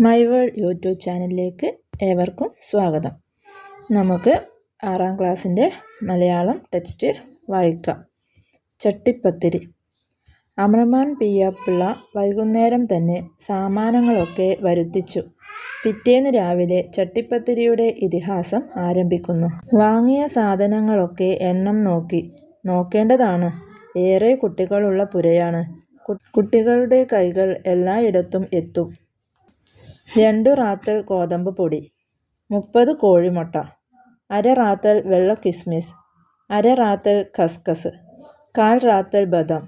My world YouTube ചാനലിലേക്ക് ഏവർക്കും സ്വാഗതം. നമുക്ക് ആറാം ക്ലാസ്സിന്റെ മലയാളം ടെക്സ്റ്റ് വായിക്കാം. ചട്ടിപ്പത്തിരി. അമർമാൻ പിള്ള വൈകുന്നേരം തന്നെ സാമാനങ്ങളൊക്കെ വരുത്തിച്ചു. പിറ്റേന്ന് രാവിലെ ചട്ടിപ്പത്തിരിയുടെ ഇതിഹാസം ആരംഭിക്കുന്നു. വാങ്ങിയ സാധനങ്ങളൊക്കെ എണ്ണം നോക്കി. നോക്കേണ്ടതാണ്. ഏറെ കുട്ടികളുള്ള പുരയാണ്. കുട്ടികളുടെ കൈകൾ എല്ലായിടത്തും എത്തും. രണ്ടു റാത്തൽ ഗോതമ്പ് പൊടി മുപ്പത് കോഴിമുട്ട അര റാത്തൽ വെള്ള കിസ്മിസ് അര റാത്തൽ കസ്കസ് കാൽ റാത്തൽ ബദാം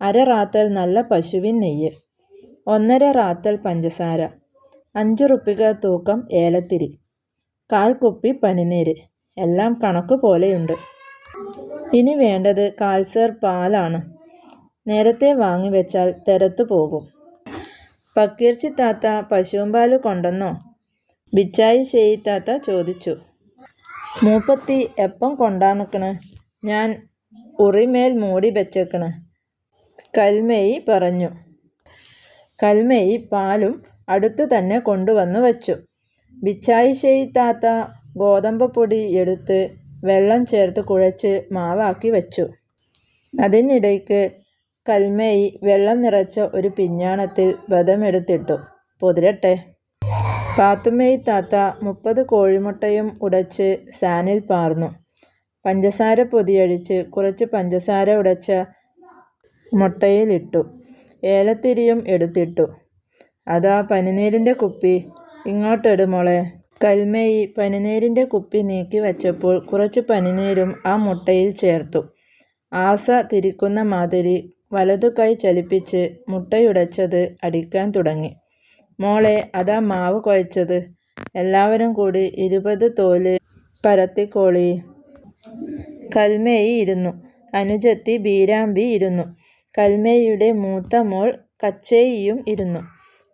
അര റാത്തൽ നല്ല പശുവിൻ നെയ്യ് ഒന്നര റാത്തൽ പഞ്ചസാര അഞ്ച് റുപ്പിക തൂക്കം ഏലത്തിരി കാൽ കുപ്പി പനിനീര് എല്ലാം കണക്ക് പോലെയുണ്ട്. ഇനി വേണ്ടത് കാൽസർ പാലാണ്. നേരത്തെ വാങ്ങി വെച്ചാൽ തിരത്തു പോകും. പക്കീർച്ചി താത്ത പശുമ്പാൽ കൊണ്ടെന്നോ? ബിച്ചായി ഷെയ് താത്ത ചോദിച്ചു. മൂപ്പത്തി എപ്പം കൊണ്ടാ നിൽക്കണ് ഞാൻ ഉറിമേൽ മൂടി വെച്ചേക്കണ്. കൽമേയി പറഞ്ഞു. കൽമേയി പാലും അടുത്തു തന്നെ കൊണ്ടുവന്നു വച്ചു. ബിച്ചായി ഷെയ് താത്ത ഗോതമ്പ് പൊടി എടുത്ത് വെള്ളം ചേർത്ത് കുഴച്ച് മാവാക്കി വെച്ചു. അതിനിടയ്ക്ക് കൽമേയി വെള്ളം നിറച്ച ഒരു പിഞ്ഞാണത്തിൽ ബദമെടുത്തിട്ടു പൊതിരട്ടെ. പാത്തുമേയി താത്ത മുപ്പത് കോഴിമുട്ടയും ഉടച്ച് സാനിൽ പാർന്നു. പഞ്ചസാര പൊതിയഴിച്ച് കുറച്ച് പഞ്ചസാര ഉടച്ച മുട്ടയിലിട്ടു. ഏലത്തിരിയും എടുത്തിട്ടു. അതാ പനിനീരിന്റെ കുപ്പി. ഇങ്ങോട്ടെടു മോളെ. കൽമേയി പനിനീരിന്റെ കുപ്പി നീക്കി വച്ചപ്പോൾ കുറച്ച് പനിനീരും ആ മുട്ടയിൽ ചേർത്തു. ആസ തിരിക്കുന്ന മാതിരി വലതു കൈ ചലിപ്പിച്ച് മുട്ടയുടച്ചത് അടിക്കാൻ തുടങ്ങി. മോളെ അതാ മാവ് കുഴച്ചത്. എല്ലാവരും കൂടി ഇരുപത് തോൽ പരത്തിക്കോളി. കൽമേയി ഇരുന്നു. അനുജത്തി ബീരാമ്പി ഇരുന്നു. കൽമേയിയുടെ മൂത്ത മോൾ കച്ചേയിയും ഇരുന്നു.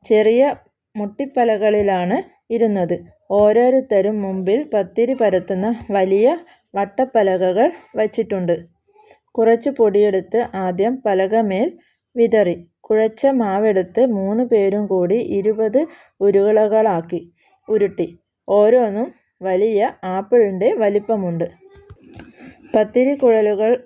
ചെറിയ മുട്ടിപ്പലകളിലാണ് ഇരുന്നത്. ഓരോരുത്തരും മുമ്പിൽ പത്തിരി പരത്തുന്ന വലിയ വട്ടപ്പലകകൾ വച്ചിട്ടുണ്ട്. കുറച്ച് പൊടിയെടുത്ത് ആദ്യം പലകമേൽ വിതറി. കുഴച്ച മാവെടുത്ത് മൂന്ന് പേരും കൂടി ഇരുപത് ഉരുളകളാക്കി ഉരുട്ടി. ഓരോന്നും വലിയ ആപ്പിളിന്റെ വലിപ്പമുണ്ട്. പത്തിരി കുഴലുകൾ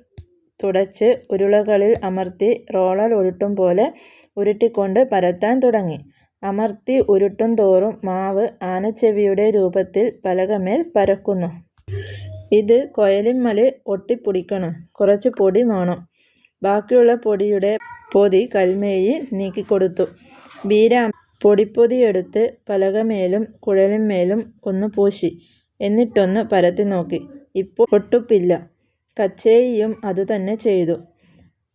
തുടച്ച് ഉരുളകളിൽ അമർത്തി റോളർ ഉരുട്ടും പോലെ ഉരുട്ടിക്കൊണ്ട് പരത്താൻ തുടങ്ങി. അമർത്തി ഉരുട്ടും തോറും മാവ് ആനച്ചെവിയുടെ രൂപത്തിൽ പലകമേൽ പരക്കുന്നു. ഇത് കൊയലിന്മേൽ ഒട്ടിപ്പിടിക്കണം. കുറച്ച് പൊടി വേണം. ബാക്കിയുള്ള പൊടിയുടെ പൊതി കൽമേയി നീക്കിക്കൊടുത്തു. ബീരാം പൊടിപ്പൊതിയെടുത്ത് പലകമേലും കുഴലിന്മേലും ഒന്ന് പൂശി. എന്നിട്ടൊന്ന് പരത്തി നോക്കി. ഇപ്പോൾ ഒട്ടുപ്പില്ല കച്ചേയും അതുതന്നെ ചെയ്തു.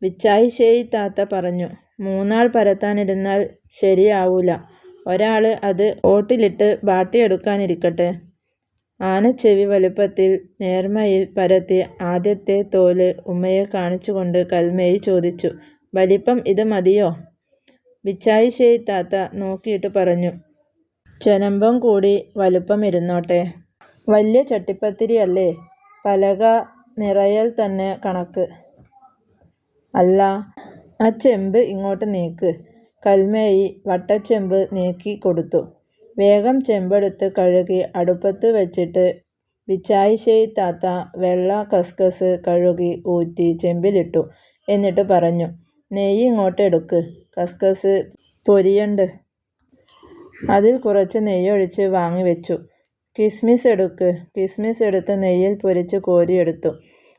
വിച്ചായിശേയി താത്ത പറഞ്ഞു മൂന്നാൾ പരത്താനിരുന്നാൽ ശരിയാവൂല. ഒരാൾ അത് ഓട്ടിലിട്ട് ബാട്ടിയെടുക്കാനിരിക്കട്ടെ. ആനച്ചെവി വലുപ്പത്തിൽ നേർമയിൽ പരത്തി ആദ്യത്തെ തോൽ ഉമ്മയെ കാണിച്ചുകൊണ്ട് കൽമേയി ചോദിച്ചു വലിപ്പം ഇത് മതിയോ? ബിച്ചായി ഷേയ് താത്ത നോക്കിയിട്ട് പറഞ്ഞു. ചെനമ്പം കൂടി വലുപ്പം ഇരുന്നോട്ടെ. വലിയ ചട്ടിപ്പത്തിരി അല്ലേ പലക നിറയൽ തന്നെ കണക്ക്. അല്ല ആ ചെമ്പ് ഇങ്ങോട്ട് നീക്ക്. കൽമേയി വട്ടച്ചെമ്പ് നീക്കി കൊടുത്തു. വേഗം ചെമ്പെടുത്ത് കഴുകി അടുപ്പത്ത് വെച്ചിട്ട് താത്ത വെള്ള കസ്കസ് കഴുകി ഊറ്റി ചെമ്പിലിട്ടു. എന്നിട്ട് പറഞ്ഞു നെയ്യ് ഇങ്ങോട്ട് എടുക്ക്. കസ്കസ് പൊരിയണ്ട്. അതിൽ കുറച്ച് നെയ്യൊഴിച്ച് വാങ്ങി വെച്ചു. കിസ്മിസ് എടുക്ക്. കിസ്മിസ് എടുത്ത് നെയ്യിൽ പൊരിച്ച് കോരിയെടുത്തു.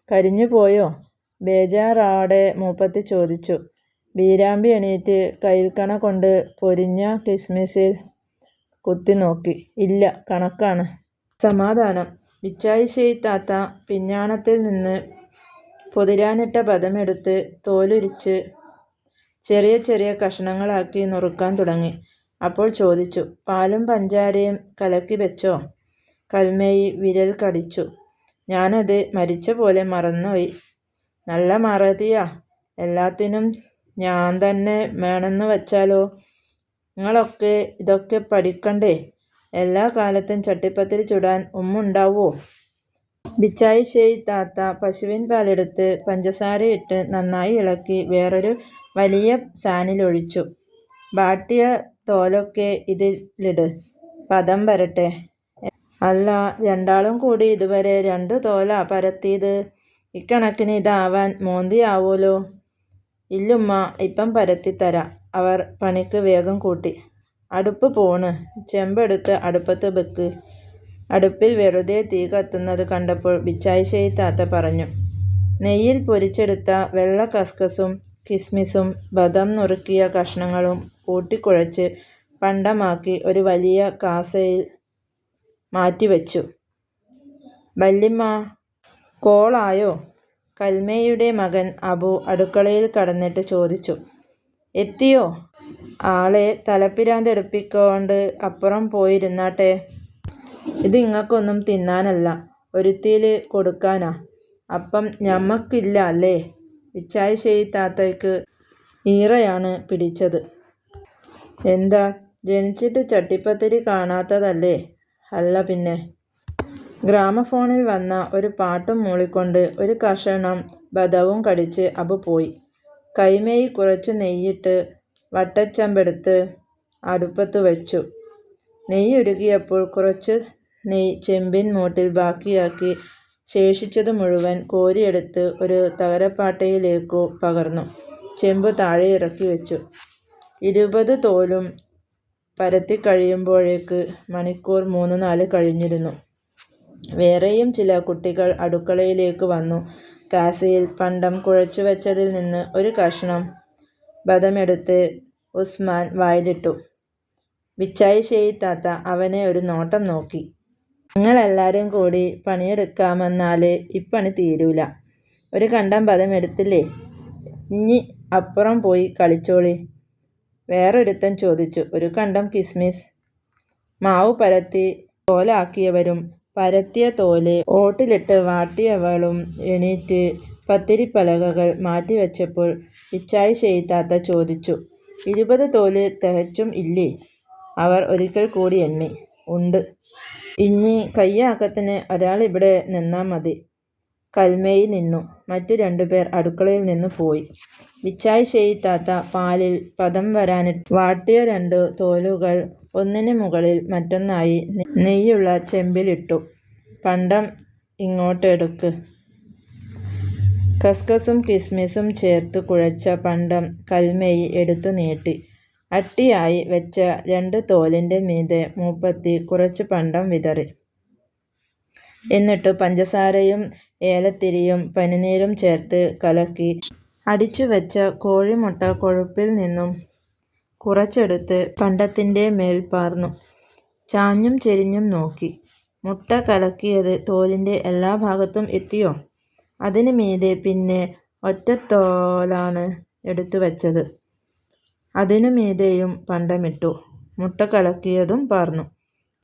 കരിഞ്ഞു പോയോ? ബേജാറാടെ മൂപ്പത്തി ചോദിച്ചു. ബീരാമ്പി എണീറ്റ് കയ്യിൽക്കണ കൊണ്ട് പൊരിഞ്ഞ കിസ്മിസിൽ കുത്തി നോക്കി ഇല്ല കണക്കാണ്. സമാധാനം. ബിച്ചായി ഷെയ് താത്ത പിഞ്ഞാണത്തിൽ നിന്ന് പൊതിരാനിട്ട പദമെടുത്ത് തോലുരിച്ച് ചെറിയ ചെറിയ കഷണങ്ങളാക്കി നുറുക്കാൻ തുടങ്ങി. അപ്പോൾ ചോദിച്ചു പാലും പഞ്ചാരയും കലക്കി വെച്ചോ? കൽമേയി വിരൽ കടിച്ചു. ഞാനത് മരിച്ച പോലെ മറന്നുപോയി. നല്ല മറതിയാ. എല്ലാത്തിനും ഞാൻ തന്നെ വേണമെന്ന് വച്ചാലോ? നിങ്ങളൊക്കെ ഇതൊക്കെ പഠിക്കണ്ടേ? എല്ലാ കാലത്തും ചട്ടിപ്പത്തിൽ ചുടാൻ ഉമ്മുണ്ടാവോ ബിച്ചായി ശേ താത്ത പശുവിൻ പാലെടുത്ത് പഞ്ചസാരയിട്ട് നന്നായി ഇളക്കി വേറൊരു വലിയ സാനിലൊഴിച്ചു ബാട്ടിയ തോലൊക്കെ ഇതിലിട്. പദം വരട്ടെ. അല്ല രണ്ടാളും കൂടി ഇതുവരെ രണ്ടു തോലാ പരത്തിയത്. ഇക്കണക്കിന് ഇതാവാൻ മോന്തിയാവോലോ ഇല്ലുമ്മ ഇപ്പം പരത്തിത്തരാം. അവർ പണിക്ക് വേഗം കൂട്ടി. അടുപ്പ് പോണ്. ചെമ്പെടുത്ത് അടുപ്പത്ത് വെക്ക്. അടുപ്പിൽ വെറുതെ തീ കത്തുന്നത് കണ്ടപ്പോൾ ബിച്ചായിശേയി താത്ത പറഞ്ഞു. നെയ്യിൽ പൊരിച്ചെടുത്ത വെള്ള കസ്കസും കിസ്മിസും ബദം നുറുക്കിയ കഷ്ണങ്ങളും കൂട്ടിക്കുഴച്ച് പണ്ടമാക്കി ഒരു വലിയ കാസയിൽ മാറ്റിവെച്ചു. വല്യമ്മ കോളായോ? കൽമയുടെ മകൻ അബു അടുക്കളയിൽ കടന്നിട്ട് ചോദിച്ചു. എത്തിയോ? ആളെ തലപ്പിരാന്തെടുപ്പിക്കൊണ്ട് അപ്പുറം പോയിരുന്നാട്ടെ. ഇത് ഇങ്ങക്കൊന്നും തിന്നാനല്ല. ഒരുത്തിയിൽ കൊടുക്കാനാ. അപ്പം ഞമ്മക്കില്ല അല്ലേ? വിച്ചായിശേയി താത്തയ്ക്ക് ഈറയാണ് പിടിച്ചത്. എന്താ? ജനിച്ചിട്ട് ചട്ടിപ്പത്തിരി കാണാത്തതല്ലേ? അല്ല പിന്നെ. ഗ്രാമഫോണിൽ വന്ന ഒരു പാട്ടും മൂളിക്കൊണ്ട് ഒരു കഷണം ബദവും കടിച്ച് അബു പോയി. കൈമേയി കുറച്ച് നെയ്യിട്ട് വട്ടച്ചമ്പെടുത്ത് അടുപ്പത്ത് വെച്ചു. നെയ്യുരുകിയപ്പോൾ കുറച്ച് നെയ്യ് ചെമ്പിൻ മൂട്ടിൽ ബാക്കിയാക്കി ശേഷിച്ചത് മുഴുവൻ കോരിയെടുത്ത് ഒരു തകരപ്പാട്ടയിലേക്കു പകർന്നു. ചെമ്പ് താഴെ ഇറക്കി വെച്ചു. ഇരുപത് തോലും പരത്തി കഴിയുമ്പോഴേക്ക് മണിക്കൂർ മൂന്ന് നാല് കഴിഞ്ഞിരുന്നു. വേറെയും ചില കുട്ടികൾ അടുക്കളയിലേക്ക് വന്നു. കാസയിൽ പണ്ടം കുഴച്ചു വെച്ചതിൽ നിന്ന് ഒരു കഷ്ണം ബദമെടുത്ത് ഉസ്മാൻ വായിലിട്ടു. വിച്ചായി താത്ത അവനെ ഒരു നോട്ടം നോക്കി. നിങ്ങളെല്ലാരും കൂടി പണിയെടുക്കാമെന്നാൽ ഇപ്പണി തീരൂല. ഒരു കണ്ടം പദം എടുത്തില്ലേ ഇനി അപ്പുറം പോയി കളിച്ചോളി. വേറൊരുത്തൻ ചോദിച്ചു. ഒരു കണ്ടം കിസ്മിസ്. മാവ് പരത്തി തോലാക്കിയവരും പരത്തിയ തോൽ ഓട്ടിലിട്ട് വാട്ടിയവളും എണീറ്റ് പത്തിരിപ്പലകകൾ മാറ്റിവെച്ചപ്പോൾ ഇച്ചായി താത്ത ചോദിച്ചു ഇരുപത് തോൽ തികച്ചും ഇല്ലേ? അവർ ഒരിക്കൽ കൂടി എണ്ണി. ഉണ്ട്. ഇനി കയ്യാക്കത്തിന് ഒരാളിവിടെ നിന്നാൽ മതി. കൽമയിൽ നിന്നു. മറ്റു രണ്ടുപേർ അടുക്കളയിൽ നിന്ന് പോയി. വിച്ചായി താത്ത പാലിൽ പദം വരാനിട്ട് വാട്ടിയ രണ്ടു തോലുകൾ ഒന്നിന് മുകളിൽ മറ്റൊന്നായി നെയ്യുള്ള ചെമ്പിലിട്ടു. പണ്ടം ഇങ്ങോട്ടെടുക്ക്. കസ്കസും കിസ്മിസും ചേർത്ത് കുഴച്ച പണ്ടം കൽമേയി എടുത്തു നീട്ടി. അട്ടിയായി വെച്ച രണ്ട് തോലിന്റെ മീതെ മൂപ്പത്തി കുറച്ച് പണ്ടം വിതറി. എന്നിട്ട് പഞ്ചസാരയും ഏലത്തിരിയും പനിനീരും ചേർത്ത് കലക്കി. അടിച്ചുവെച്ച കോഴിമുട്ട കൊഴുപ്പിൽ നിന്നും കുറച്ചെടുത്ത് പണ്ടത്തിന്റെ മേൽ പാർന്നു. ചാഞ്ഞും ചെരിഞ്ഞും നോക്കി. മുട്ട കലക്കിയത് തോലിന്റെ എല്ലാ ഭാഗത്തും എത്തിയോ? അതിന് മീതെ പിന്നെ ഒറ്റത്തോലാണ് എടുത്തു വെച്ചത്. അതിനു മീതെയും പണ്ടമിട്ടു. മുട്ട കലക്കിയതും പാർന്നു.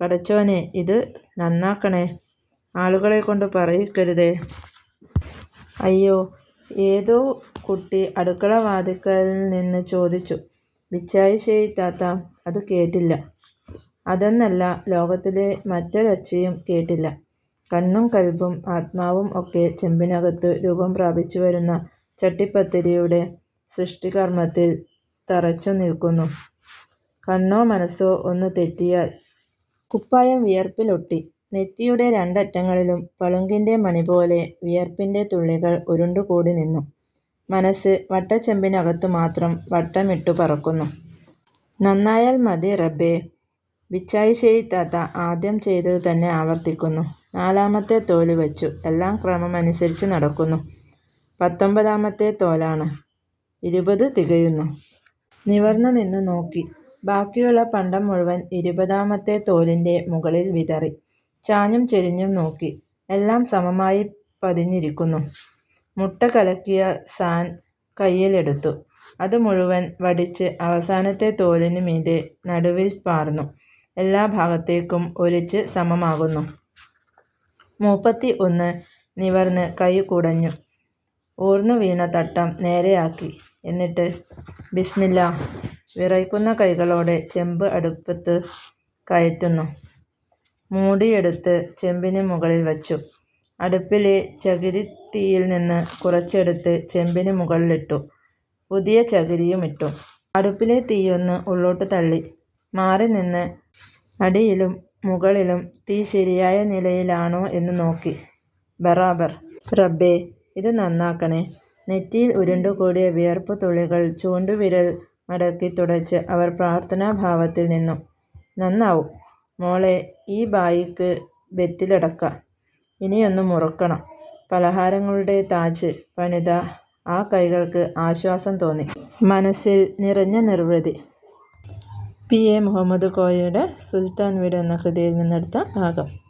പടച്ചോനെ ഇത് നന്നാക്കണേ. ആളുകളെ കൊണ്ട് പറയിക്കരുതേ. അയ്യോ ഏതോ കുട്ടി അടുക്കള വാതിക്കൽ നിന്ന് ചോദിച്ചു. ബിച്ചായിശേയി താത്ത അത് കേട്ടില്ല. അതെന്നല്ല ലോകത്തിലെ മറ്റൊരൊച്ചയും കേട്ടില്ല. കണ്ണും കൽബും ആത്മാവും ഒക്കെ ചെമ്പിനകത്ത് രൂപം പ്രാപിച്ചു വരുന്ന ചട്ടിപ്പത്തിരിയുടെ തറച്ചു നിൽക്കുന്നു. കണ്ണോ മനസ്സോ ഒന്ന് തെറ്റിയാൽ കുപ്പായം വിയർപ്പിലൊട്ടി. നെറ്റിയുടെ രണ്ടറ്റങ്ങളിലും പളുങ്കിന്റെ മണി പോലെ വിയർപ്പിന്റെ തുള്ളികൾ ഉരുണ്ടുകൂടി നിന്നു. മനസ്സ് വട്ടച്ചെമ്പിനകത്തു മാത്രം വട്ടമിട്ടു പറക്കുന്നു. നന്നായാൽ മതി റബ്ബേ. വിച്ചായിശേയി താത്ത ആദ്യം ചെയ്തത് തന്നെ ആവർത്തിക്കുന്നു. നാലാമത്തെ തോൽ വച്ചു. എല്ലാം ക്രമമനുസരിച്ച് നടക്കുന്നു. പത്തൊമ്പതാമത്തെ തോലാണ്. ഇരുപത് തികയുന്നു. നിവർന്നു നിന്ന് നോക്കി. ബാക്കിയുള്ള പണ്ടം മുഴുവൻ ഇരുപതാമത്തെ തോലിന്റെ മുകളിൽ വിതറി. ചാഞ്ഞും ചെരിഞ്ഞും നോക്കി. എല്ലാം സമമായി പതിഞ്ഞിരിക്കുന്നു. മുട്ട കലക്കിയ സാൻ കയ്യിലെടുത്തു. അത് മുഴുവൻ വടിച്ച് അവസാനത്തെ തോലിനു മീതെ നടുവിൽ പാർന്നു. എല്ലാ ഭാഗത്തേക്കും ഒലിച്ച് സമമാകുന്നു. മൂപ്പത്തി ഒന്ന് നിവർന്ന് കൈ കുടഞ്ഞു. ഊർന്നു വീണ തട്ടം നേരെയാക്കി. എന്നിട്ട് ബിസ്മില്ല വിറയ്ക്കുന്ന കൈകളോടെ ചെമ്പ് അടുപ്പത്ത് കയറ്റുന്നു. മൂടിയെടുത്ത് ചെമ്പിന് മുകളിൽ വച്ചു. അടുപ്പിലെ ചകിരിത്തീയിൽ നിന്ന് കുറച്ചെടുത്ത് ചെമ്പിന് മുകളിലിട്ടു പുതിയ ചകിരിയും ഇട്ടു അടുപ്പിലെ തീയൊന്ന് ഉള്ളോട്ട് തള്ളി മാറി നിന്ന് അടിയിലും മുകളിലും തീ ശരിയായ നിലയിലാണോ എന്ന് നോക്കി. ബറാബർ. റബ്ബേ ഇത് നന്നാക്കണേ. നെറ്റിയിൽ ഉരുണ്ടുകൂടിയ വിയർപ്പ് തുള്ളികൾ ചൂണ്ടുവിരൽ മടക്കി തുടച്ച് അവർ പ്രാർത്ഥനാഭാവത്തിൽ നിന്നു. നന്നാവും. മോളെ ഈ ബായിക്ക് ബെത്തിലടക്കാം. ഇനിയൊന്ന് മുറുക്കണം. പലഹാരങ്ങളുടെ താജ് പണിത ആ കൈകൾക്ക് ആശ്വാസം തോന്നി. മനസ്സിൽ നിറഞ്ഞ നിർവൃതി. പി. എ. മുഹമ്മദ് കോയയുടെ സുൽത്താൻ വീട് എന്ന കൃതിയിൽ നിന്നെടുത്ത ഭാഗം